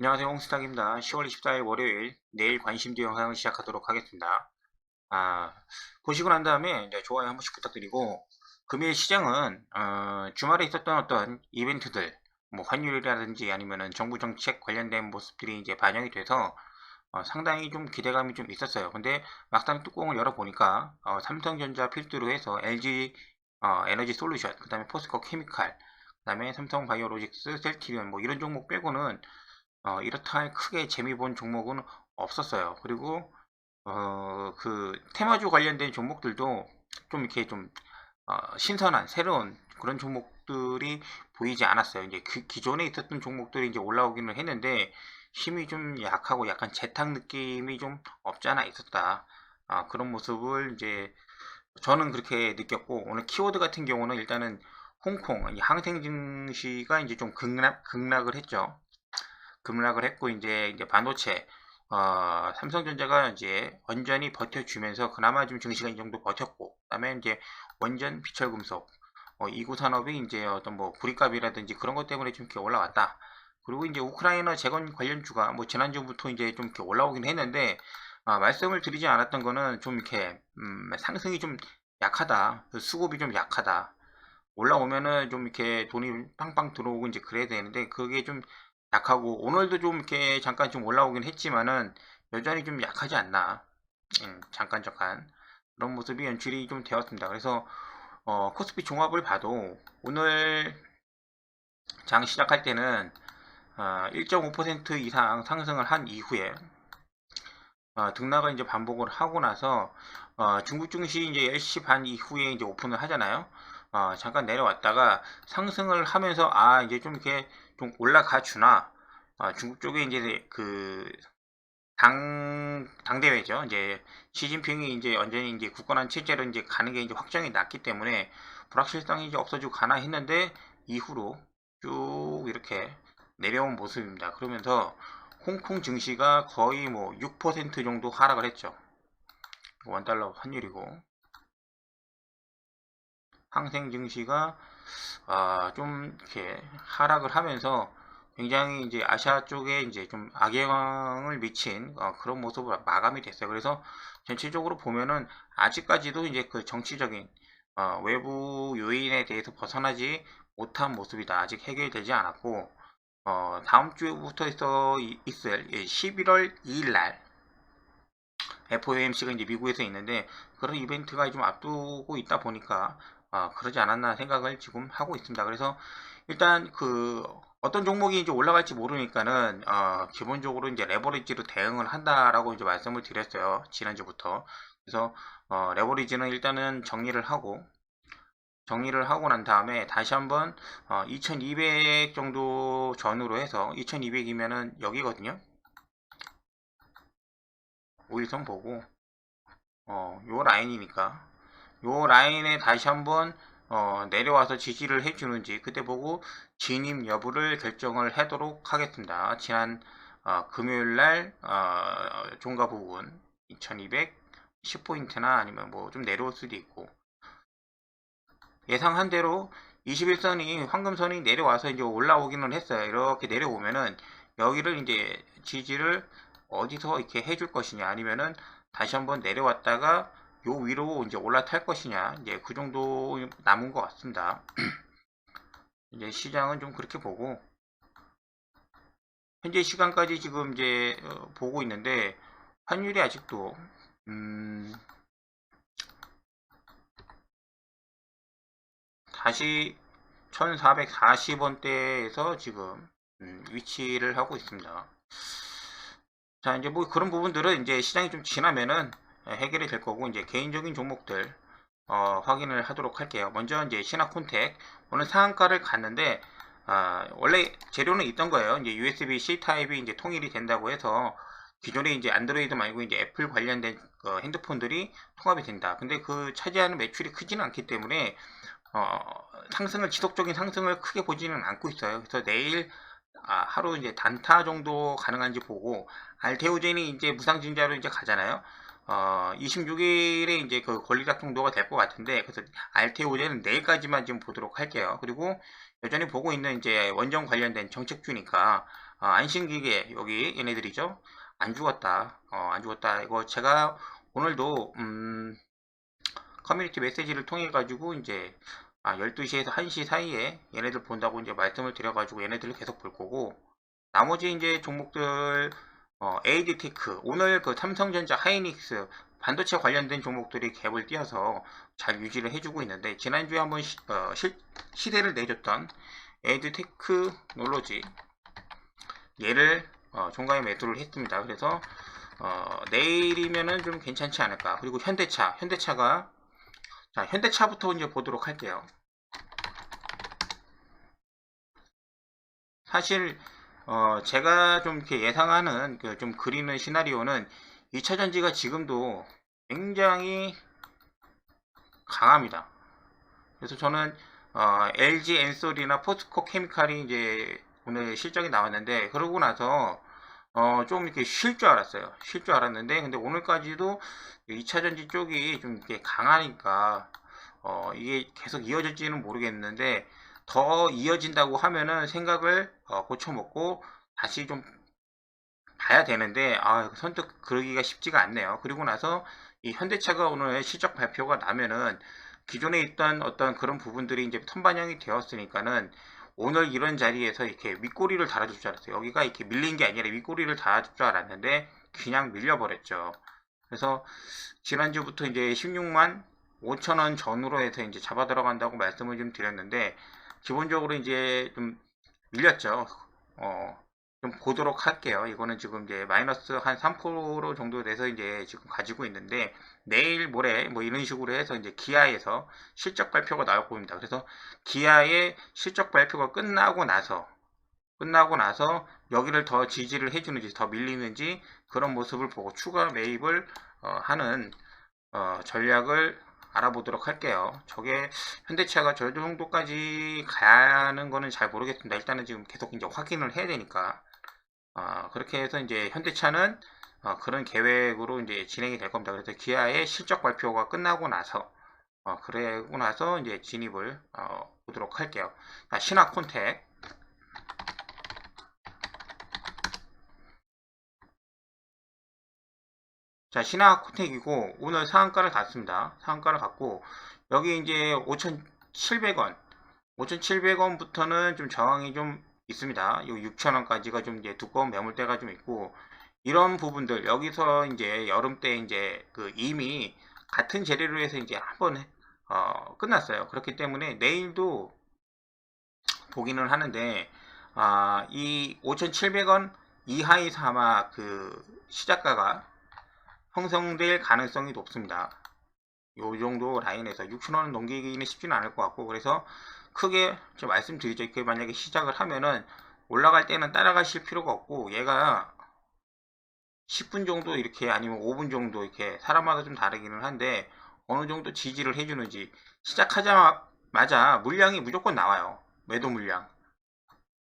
안녕하세요 홍스탁입니다. 10월 24일 월요일 내일 관심도 영상을 시작하도록 하겠습니다. 아, 보시고 난 다음에 좋아요 한 번씩 부탁드리고 금일 시장은 어, 주말에 있었던 어떤 이벤트들 뭐 환율이라든지 아니면은 정부 정책 관련된 모습들이 이제 반영이 돼서 어, 상당히 좀 기대감이 좀 있었어요. 근데 막상 뚜껑을 열어보니까 어, 삼성전자 필두로 해서 LG 어, 에너지 솔루션, 그 다음에 포스코 케미칼, 그 다음에 삼성 바이오로직스, 셀티리온 뭐 이런 종목 빼고는 어, 이렇다 할 크게 재미 본 종목은 없었어요. 그리고 어, 그 테마주 관련된 종목들도 좀 이렇게 좀 어, 신선한 새로운 그런 종목들이 보이지 않았어요. 이제 그 기존에 있었던 종목들이 이제 올라오기는 했는데 힘이 좀 약하고 약간 재탕 느낌이 좀 없지 않아 있었다. 아, 그런 모습을 이제 저는 그렇게 느꼈고 오늘 키워드 같은 경우는 일단은 홍콩 이 항생 증시가 이제 좀 급락 급락을 했죠. 급락을 했고 이제 이제 반도체 어, 삼성전자가 이제 완전히 버텨주면서 그나마 좀 증시가 이 정도 버텼고 그다음에 이제 원전 비철금속 어, 이구 산업이 이제 어떤 뭐 구리값이라든지 그런 것 때문에 좀 이렇게 올라왔다. 그리고 이제 우크라이나 재건 관련주가 뭐 지난주부터 이제 좀 이렇게 올라오긴 했는데 아, 말씀을 드리지 않았던 거는 좀 이렇게 음, 상승이 좀 약하다. 수급이 좀 약하다. 올라오면은 좀 이렇게 돈이 빵빵 들어오고 이제 그래야 되는데 그게 좀 약하고 오늘도 좀 이렇게 잠깐 좀 올라오긴 했지만은 여전히 좀 약하지 않나 음, 잠깐 잠깐 그런 모습이 연출이 좀 되었습니다. 그래서 어, 코스피 종합을 봐도 오늘 장 시작할 때는 어, 1.5% 이상 상승을 한 이후에 어, 등락을 이제 반복을 하고 나서 어, 중국 증시 이제 10시 반 이후에 이제 오픈을 하잖아요. 어, 잠깐 내려왔다가 상승을 하면서 아 이제 좀 이렇게 좀 올라가 주나 어, 중국 쪽에 이제 그 당, 당대회죠. 이제 시진핑이 이제 완전히 이제 굳건한 체제로 이제 가는 게 이제 확정이 났기 때문에 불확실성이 이제 없어지고 가나 했는데 이후로 쭉 이렇게 내려온 모습입니다. 그러면서 홍콩 증시가 거의 뭐 6% 정도 하락을 했죠. 원달러 환율이고 항생 증시가 아, 좀 이렇게 하락을 하면서 굉장히 이제 아시아 쪽에 이제 좀 악영향을 미친 어, 그런 모습으로 마감이 됐어요. 그래서 전체적으로 보면은 아직까지도 이제 그 정치적인 어, 외부 요인에 대해서 벗어나지 못한 모습이다. 아직 해결되지 않았고 어, 다음 주부터 있어 있을 11월 2일 날 FOMC가 이제 미국에서 있는데 그런 이벤트가 좀 앞두고 있다 보니까 어, 그러지 않았나 생각을 지금 하고 있습니다. 그래서 일단 그 어떤 종목이 이제 올라갈지 모르니까는 어, 기본적으로 이제 레버리지로 대응을 한다라고 이제 말씀을 드렸어요. 지난주부터. 그래서 어, 레버리지는 일단은 정리를 하고 정리를 하고 난 다음에 다시 한번 어, 2200 정도 전후로 해서 2200이면은 여기거든요. 5일선 보고 어, 요 라인이니까 요 라인에 다시 한번 어, 내려와서 지지를 해주는지 그때 보고 진입 여부를 결정을 하도록 하겠습니다. 지난 어, 금요일날 어, 종가 부분 2200 10포인트나 아니면 뭐 좀 내려올 수도 있고 예상한 대로 21선이 황금선이 내려와서 이제 올라오기는 했어요. 이렇게 내려오면은 여기를 이제 지지를 어디서 이렇게 해줄 것이냐 아니면은 다시 한번 내려왔다가 요 위로 이제 올라탈 것이냐 이제 그 정도 남은 것 같습니다. 이제 시장은 좀 그렇게 보고 현재 시간까지 지금 이제 어, 보고 있는데 환율이 아직도 음 다시 1440원대에서 지금 음 위치를 하고 있습니다. 자 이제 뭐 그런 부분들은 이제 시장이 좀 지나면은 해결이 될 거고 이제 개인적인 종목들 어, 확인을 하도록 할게요. 먼저 이제 신화콘텍 오늘 상한가를 갔는데 아, 원래 재료는 있던 거예요. 이제 USB-C 타입이 이제 통일이 된다고 해서 기존에 이제 안드로이드 말고 이제 애플 관련된 어, 핸드폰들이 통합이 된다. 근데 그 차지하는 매출이 크지는 않기 때문에 어, 상승을 지속적인 상승을 크게 보지는 않고 있어요. 그래서 내일 아, 하루 이제 단타 정도 가능한지 보고 알테오젠이 이제 무상증자로 이제 가잖아요. 어, 26일에 이제 그 권리락 정도가 될 것 같은데, 그래서 알테오제는 내일까지만 좀 보도록 할게요. 그리고 여전히 보고 있는 이제 원전 관련된 정책주니까 어, 안심기계 여기 얘네들이죠. 안 죽었다. 어, 안 죽었다. 이거 제가 오늘도 음, 커뮤니티 메시지를 통해 가지고 이제 아, 12시에서 1시 사이에 얘네들 본다고 이제 말씀을 드려가지고 얘네들을 계속 볼 거고 나머지 이제 종목들 어, AD테크 오늘 그 삼성전자 하이닉스 반도체 관련된 종목들이 갭을 띄어서 잘 유지를 해주고 있는데 지난주에 한번 시, 어, 실, 시대를 내줬던 에듀테크놀로지 얘를 어, 종가에 매도를 했습니다. 그래서 어, 내일이면은 좀 괜찮지 않을까. 그리고 현대차, 현대차가 자 현대차부터 이제 보도록 할게요. 사실 어, 제가 좀 이렇게 예상하는 그 좀 그리는 시나리오는 2차 전지가 지금도 굉장히 강합니다. 그래서 저는 어, LG 엔솔이나 포스코 케미칼이 이제 오늘 실적이 나왔는데 그러고 나서 어, 좀 이렇게 쉴 줄 알았어요. 쉴 줄 알았는데 근데 오늘까지도 2차 전지 쪽이 좀 이렇게 강하니까 어, 이게 계속 이어질지는 모르겠는데 더 이어진다고 하면은 생각을 어, 고쳐먹고 다시 좀 봐야 되는데 아 선뜻 그러기가 쉽지가 않네요. 그리고 나서 이 현대차가 오늘 실적 발표가 나면은 기존에 있던 어떤 그런 부분들이 이제 선반영이 되었으니까는 오늘 이런 자리에서 이렇게 윗꼬리를 달아줄 줄 알았어요. 여기가 이렇게 밀린 게 아니라 윗꼬리를 달아줄 줄 알았는데 그냥 밀려버렸죠. 그래서 지난주부터 이제 16만 5천원 전후로 해서 이제 잡아 들어간다고 말씀을 좀 드렸는데 기본적으로 이제 좀 밀렸죠. 어, 좀 보도록 할게요. 이거는 지금 이제 마이너스 한 3% 정도 돼서 이제 지금 가지고 있는데 내일 모레 뭐 이런 식으로 해서 이제 기아에서 실적 발표가 나올 겁니다. 그래서 기아의 실적 발표가 끝나고 나서 끝나고 나서 여기를 더 지지를 해주는지 더 밀리는지 그런 모습을 보고 추가 매입을 어, 하는 어, 전략을 알아보도록 할게요. 저게 현대차가 저 정도까지 가는 거는 잘 모르겠습니다. 일단은 지금 계속 이제 확인을 해야 되니까. 어, 그렇게 해서 이제 현대차는 어, 그런 계획으로 이제 진행이 될 겁니다. 그래서 기아의 실적 발표가 끝나고 나서 어, 그러고 나서 이제 진입을 어, 보도록 할게요. 자, 신화 콘택 자, 신화 콘택이고 오늘 상한가를 갔습니다. 상한가를 갔고 여기 이제 5,700원 5,700원부터는 좀 저항이 좀 있습니다. 요 6,000원까지가 좀 이제 두꺼운 매물대가 좀 있고 이런 부분들 여기서 이제 여름 때 이제 그 이미 같은 재료로 해서 이제 한번 어, 끝났어요. 그렇기 때문에 내일도 보기는 하는데 아, 이 5,700원 이하에서 아마 그 시작가가 형성될 가능성이 높습니다. 요 정도 라인에서 6,000원 넘기기는 쉽지는 않을 것 같고 그래서 크게 좀 말씀드리죠. 그 만약에 시작을 하면은 올라갈 때는 따라가실 필요가 없고 얘가 10분 정도 이렇게 아니면 5분 정도 이렇게 사람마다 좀 다르기는 한데 어느 정도 지지를 해주는지 시작하자마자 물량이 무조건 나와요. 매도 물량.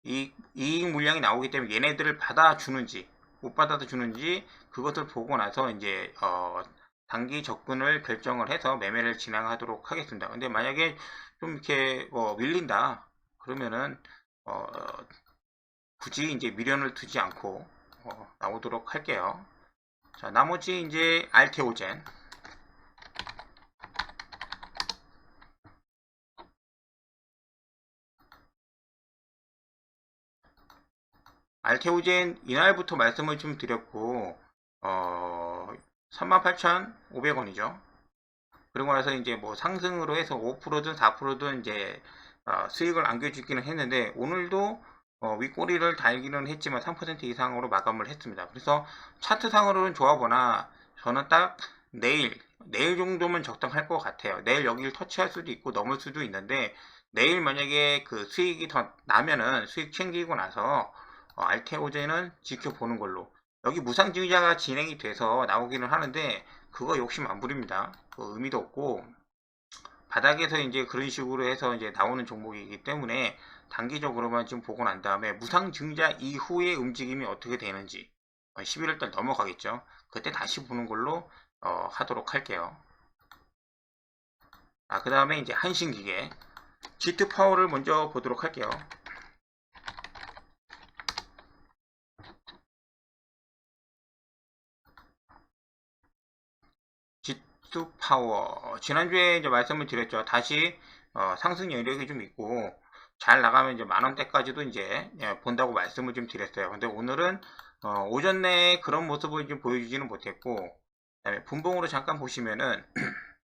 이, 이익 물량이 나오기 때문에 얘네들을 받아주는지 못 받아주는지 그것을 보고 나서 이제 어, 단기 접근을 결정을 해서 매매를 진행하도록 하겠습니다. 근데 만약에 좀 이렇게 어, 밀린다 그러면은 어, 굳이 이제 미련을 두지 않고 어, 나오도록 할게요. 자 나머지 이제 알테오젠 알테오젠 이날부터 말씀을 좀 드렸고 어, 38,500원이죠. 그리고 나서 이제 뭐 상승으로 해서 5%든 4%든 이제 어, 수익을 안겨주기는 했는데 오늘도 어, 윗꼬리를 달기는 했지만 3% 이상으로 마감을 했습니다. 그래서 차트상으로는 좋아 보나 저는 딱 내일 내일 정도면 적당할 것 같아요. 내일 여기를 터치할 수도 있고 넘을 수도 있는데 내일 만약에 그 수익이 더 나면은 수익 챙기고 나서 어, 알테오제는 지켜보는 걸로 여기 무상증자가 진행이 돼서 나오기는 하는데 그거 욕심 안 부립니다. 그 의미도 없고 바닥에서 이제 그런 식으로 해서 이제 나오는 종목이기 때문에 단기적으로만 좀 보고 난 다음에 무상 증자 이후의 움직임이 어떻게 되는지 11월달 넘어가겠죠. 그때 다시 보는 걸로 어, 하도록 할게요. 아, 그 다음에 이제 한신기계. G2 파워를 먼저 보도록 할게요. G2 파워 지난주에 이제 말씀을 드렸죠. 다시 어, 상승 여력이 좀 있고 잘 나가면 이제 만 원대까지도 이제 예, 본다고 말씀을 좀 드렸어요. 근데 오늘은 어, 오전 내에 그런 모습을 좀 보여주지는 못했고 그다음에 분봉으로 잠깐 보시면은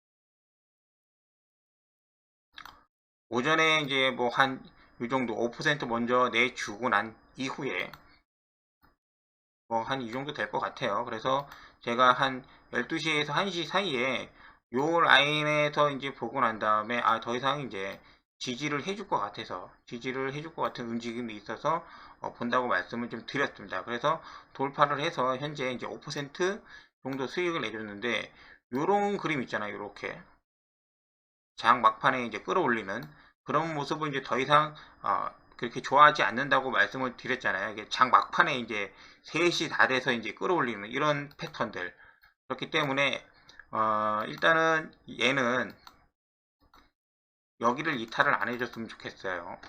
오전에 이제 뭐 한 이 정도 5% 먼저 내주고 난 이후에 뭐 한 이 정도 될 것 같아요. 그래서 제가 한 12시에서 1시 사이에 요 라인에서 이제 보고 난 다음에 아 더 이상 이제 지지를 해줄 것 같아서 지지를 해줄 것 같은 움직임이 있어서 어, 본다고 말씀을 좀 드렸습니다. 그래서 돌파를 해서 현재 이제 5% 정도 수익을 내줬는데 요런 그림 있잖아요. 요렇게 장 막판에 이제 끌어올리는 그런 모습은 이제 더 이상 어, 그렇게 좋아하지 않는다고 말씀을 드렸잖아요. 이게 장 막판에 이제 3시 다 돼서 이제 끌어올리는 이런 패턴들 그렇기 때문에 어, 일단은 얘는 여기를 이탈을 안 해줬으면 좋겠어요.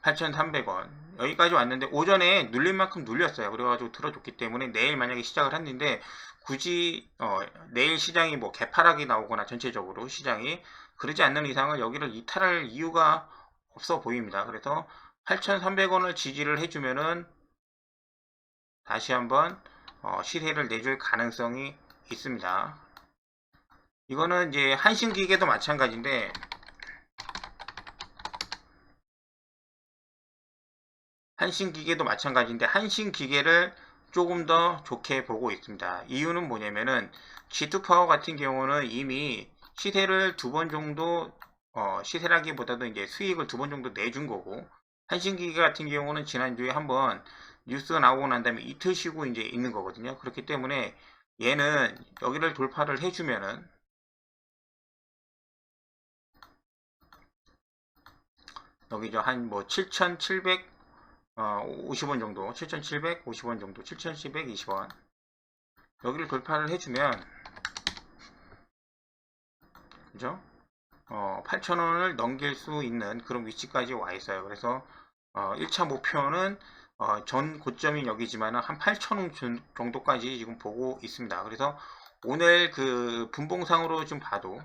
8,300원 여기까지 왔는데 오전에 눌린 만큼 눌렸어요. 그래가지고 들어줬기 때문에 내일 만약에 시작을 했는데 굳이 어, 내일 시장이 뭐 개파락이 나오거나 전체적으로 시장이 그러지 않는 이상은 여기를 이탈할 이유가 없어 보입니다. 그래서 8,300원을 지지를 해주면은 다시 한번 어, 시세를 내줄 가능성이 있습니다. 이거는 이제 한신기계도 마찬가지인데 한신기계도 마찬가지인데 한신기계를 조금 더 좋게 보고 있습니다. 이유는 뭐냐면은 G2파워 같은 경우는 이미 시세를 두 번 정도 어, 시세라기보다도 이제 수익을 두 번 정도 내준 거고 한신기계 같은 경우는 지난주에 한번 뉴스가 나오고 난 다음에 이틀 쉬고 이제 있는 거거든요. 그렇기 때문에 얘는 여기를 돌파를 해주면은 여기죠 한 뭐 7,700 어, 50원 정도, 7,750원 정도, 7,720원. 여기를 돌파를 해주면, 그죠? 어, 8,000원을 넘길 수 있는 그런 위치까지 와 있어요. 그래서, 어, 1차 목표는, 어, 전 고점이 여기지만 한 8,000원 정도까지 지금 보고 있습니다. 그래서 오늘 그 분봉상으로 좀 봐도,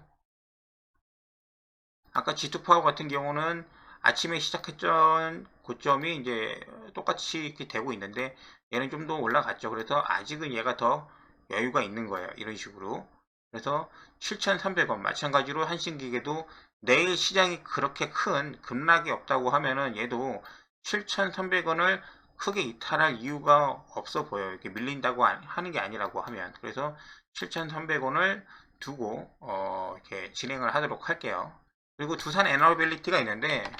아까 G2 파워 같은 경우는 아침에 시작했던 고점이 이제 똑같이 이렇게 되고 있는데 얘는 좀 더 올라갔죠. 그래서 아직은 얘가 더 여유가 있는 거예요. 이런 식으로. 그래서 7,300원 마찬가지로 한신기계도 내일 시장이 그렇게 큰 급락이 없다고 하면은 얘도 7,300원을 크게 이탈할 이유가 없어 보여요. 이렇게 밀린다고 하는 게 아니라고 하면. 그래서 7,300원을 두고 어 이렇게 진행을 하도록 할게요. 그리고 두산 에너빌리티가 있는데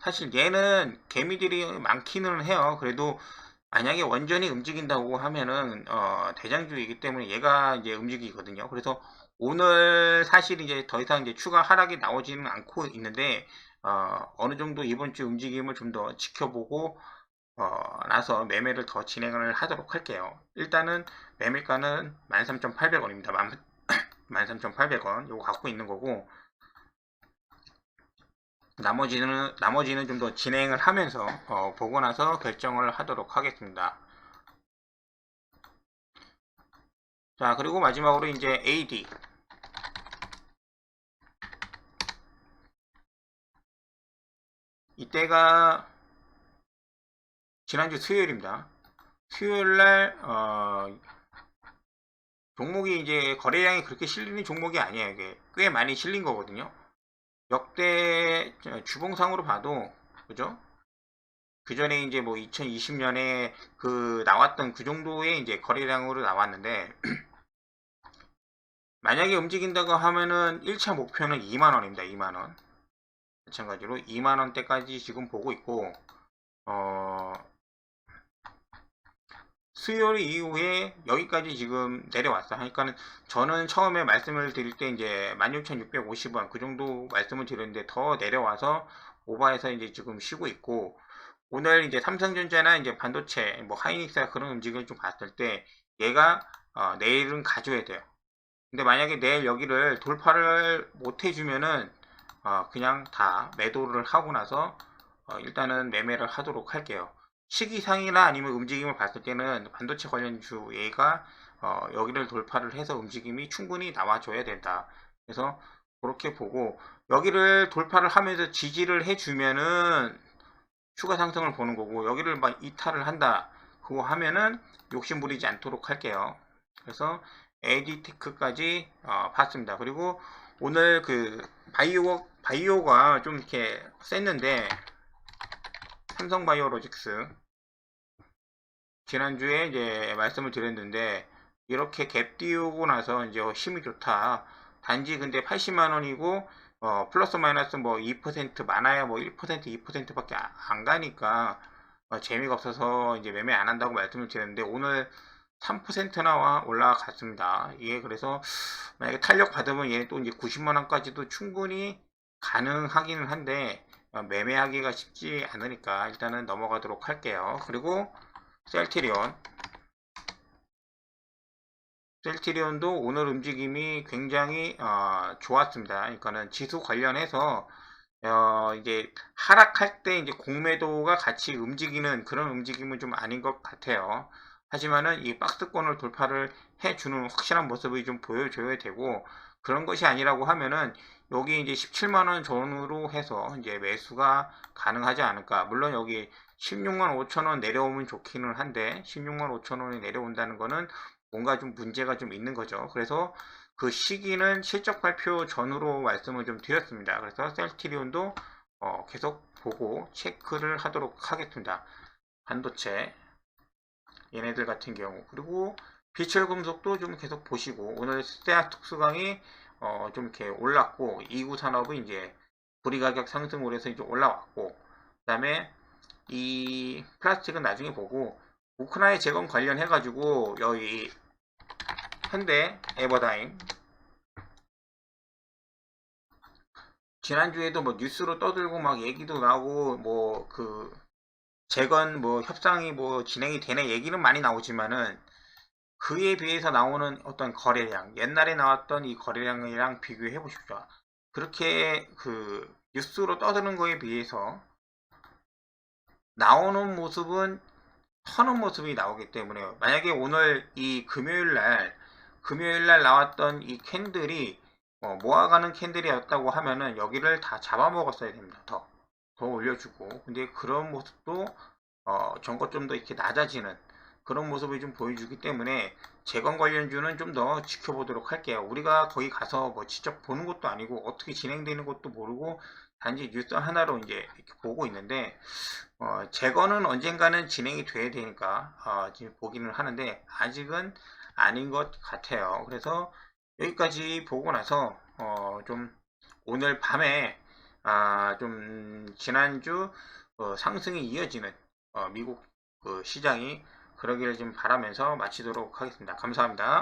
사실 얘는 개미들이 많기는 해요. 그래도 만약에 원전이 움직인다고 하면은 어, 대장주이기 때문에 얘가 이제 움직이거든요. 그래서 오늘 사실 이제 더 이상 이제 추가 하락이 나오지는 않고 있는데 어, 어느 정도 이번 주 움직임을 좀 더 지켜보고 어, 나서 매매를 더 진행을 하도록 할게요. 일단은 매매가는 13,800원입니다. 13,800원 요거 갖고 있는 거고 나머지는 나머지는 좀 더 진행을 하면서 어, 보고 나서 결정을 하도록 하겠습니다. 자 그리고 마지막으로 이제 AD 이때가 지난주 수요일입니다. 수요일날 어, 종목이 이제 거래량이 그렇게 실리는 종목이 아니에요. 이게 꽤 많이 실린 거거든요. 역대 주봉상으로 봐도 그죠? 그 전에 이제 뭐 2020년에 그 나왔던 그 정도의 이제 거래량으로 나왔는데 만약에 움직인다고 하면은 1차 목표는 2만원입니다. 2만원. 마찬가지로 2만원대까지 지금 보고 있고, 어, 수요일 이후에 여기까지 지금 내려왔어요. 그러니까는 저는 처음에 말씀을 드릴 때 이제 16,650원 그 정도 말씀을 드렸는데 더 내려와서 오바해서 이제 지금 쉬고 있고 오늘 이제 삼성전자나 이제 반도체 뭐 하이닉스나 그런 움직임을 좀 봤을 때 얘가 어, 내일은 가져야 돼요. 근데 만약에 내일 여기를 돌파를 못 해주면은 어, 그냥 다 매도를 하고 나서 어, 일단은 매매를 하도록 할게요. 시기상이나 아니면 움직임을 봤을 때는 반도체 관련주 얘가 어, 여기를 돌파를 해서 움직임이 충분히 나와줘야 된다. 그래서 그렇게 보고 여기를 돌파를 하면서 지지를 해주면은 추가 상승을 보는 거고 여기를 막 이탈을 한다. 그거 하면은 욕심 부리지 않도록 할게요. 그래서 에디테크까지 어, 봤습니다. 그리고 오늘 그 바이오 바이오가 좀 이렇게 셌는데 삼성 바이오로직스 지난주에 이제 말씀을 드렸는데 이렇게 갭 띄우고 나서 이제 힘이 좋다. 단지 근데 80만 원이고 어, 플러스 마이너스 뭐 2% 많아야 뭐 1% 2%밖에 안 가니까 어, 재미가 없어서 이제 매매 안 한다고 말씀을 드렸는데 오늘 3%나 올라갔습니다. 이게 그래서 만약에 탄력 받으면 얘는 또 이제 90만 원까지도 충분히 가능하기는 한데 어, 매매하기가 쉽지 않으니까 일단은 넘어가도록 할게요. 그리고 셀티리온 셀티리온도 오늘 움직임이 굉장히 어, 좋았습니다. 그러니까는 지수 관련해서 어, 이제 하락할 때 이제 공매도가 같이 움직이는 그런 움직임은 좀 아닌 것 같아요. 하지만은 이 박스권을 돌파를 해주는 확실한 모습이 좀 보여줘야 되고 그런 것이 아니라고 하면은 여기 이제 17만 원 전후로 해서 이제 매수가 가능하지 않을까. 물론 여기 16만 5천 원 내려오면 좋기는 한데 16만 5천 원이 내려온다는 거는 뭔가 좀 문제가 좀 있는 거죠. 그래서 그 시기는 실적 발표 전후로 말씀을 좀 드렸습니다. 그래서 셀티리온도 어, 계속 보고 체크를 하도록 하겠습니다. 반도체 얘네들 같은 경우 그리고 비철금속도 좀 계속 보시고 오늘 스테아 특수강이 어, 좀 이렇게 올랐고 2구 산업은 이제 불이 가격 상승으로 해서 이제 올라왔고 그다음에 이 플라스틱은 나중에 보고 우크라이나 재건 관련해 가지고 여기 현대 에버다임 지난주에도 뭐 뉴스로 떠들고 막 얘기도 나오고 뭐 그 재건 뭐 협상이 뭐 진행이 되네 얘기는 많이 나오지만은 그에 비해서 나오는 어떤 거래량 옛날에 나왔던 이 거래량이랑 비교해 보십시오. 그렇게 그 뉴스로 떠드는 거에 비해서 나오는 모습은 터는 모습이 나오기 때문에 만약에 오늘 이 금요일 날 금요일 날 나왔던 이 캔들이 어, 모아가는 캔들이었다고 하면은 여기를 다 잡아먹었어야 됩니다. 더, 더 올려주고. 근데 그런 모습도 어, 전고점도 이렇게 낮아지는 그런 모습을 좀 보여주기 때문에 재건 관련주는 좀 더 지켜보도록 할게요. 우리가 거기 가서 뭐 직접 보는 것도 아니고 어떻게 진행되는 것도 모르고 단지 뉴스 하나로 이제 이렇게 보고 있는데 어, 재건은 언젠가는 진행이 돼야 되니까 어, 지금 보기는 하는데 아직은 아닌 것 같아요. 그래서 여기까지 보고 나서 어, 좀 오늘 밤에 아, 좀 지난주 어, 상승이 이어지는 어, 미국 그 시장이 그러기를 좀 바라면서 마치도록 하겠습니다. 감사합니다.